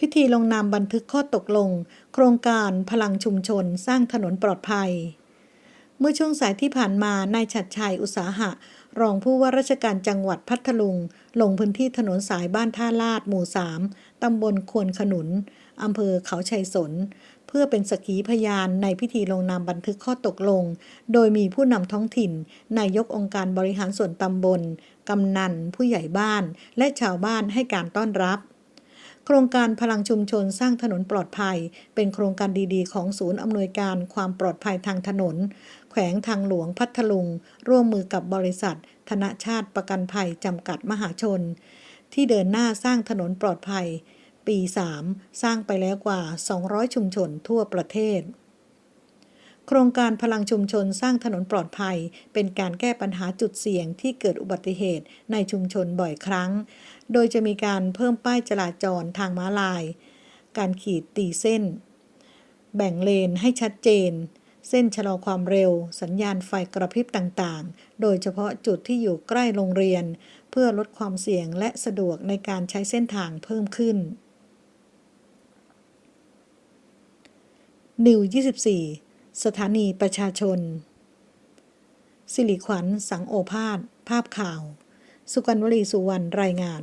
พิธีลงนามบันทึกข้อตกลง โครงการพลังชุมชนสร้างถนนปลอดภัย เมื่อช่วงสายที่ผ่านมานายฉัดชัยอุตสาหะ รองผู้ว่าราชการจังหวัดพัทลุง ลงพื้นที่ถนนสายบ้านท่าลาดหมู่ 3 ตำบลควนขนุน อำเภอเขาชัยสน เพื่อเป็นสกขีพยานในพิธีลงนามบันทึกข้อตกลง โดยมีผู้นำท้องถิ่น นายกองค์การบริหารส่วนตำบล กำนัน ผู้ใหญ่บ้าน และชาวบ้านให้การต้อนรับ โครงการพลังชุมชนสร้างถนนปลอดภัย เป็นโครงการดีๆ ของศูนย์อำนวยการความปลอดภัยทางถนน แขวงทางหลวงพัทลุง ร่วมมือกับบริษัท ธนชาติประกันภัยจำกัดมหาชน ที่เดินหน้าสร้างถนนปลอดภัย ปี 3 สร้างไปแล้วกว่า 200 ชุมชนทั่วประเทศ โครงการพลังชุมชนสร้างถนนปลอดภัย เป็นการแก้ปัญหาจุดเสี่ยงที่เกิดอุบัติเหตุในชุมชนบ่อยครั้ง โดยจะมีการเพิ่มป้ายจราจรทางม้าลาย การขีดตีเส้น แบ่งเลนให้ชัดเจน เส้นชะลอความเร็ว สัญญาณไฟกระพริบต่างๆ โดยเฉพาะจุดที่อยู่ใกล้โรงเรียน เพื่อลดความเสี่ยงและสะดวกในการใช้เส้นทางเพิ่มขึ้นนิว24 สถานีประชาชน สิริขวัญ สังโอภาส ภาพข่าว สุกัญวลีสุวรรณ รายงาน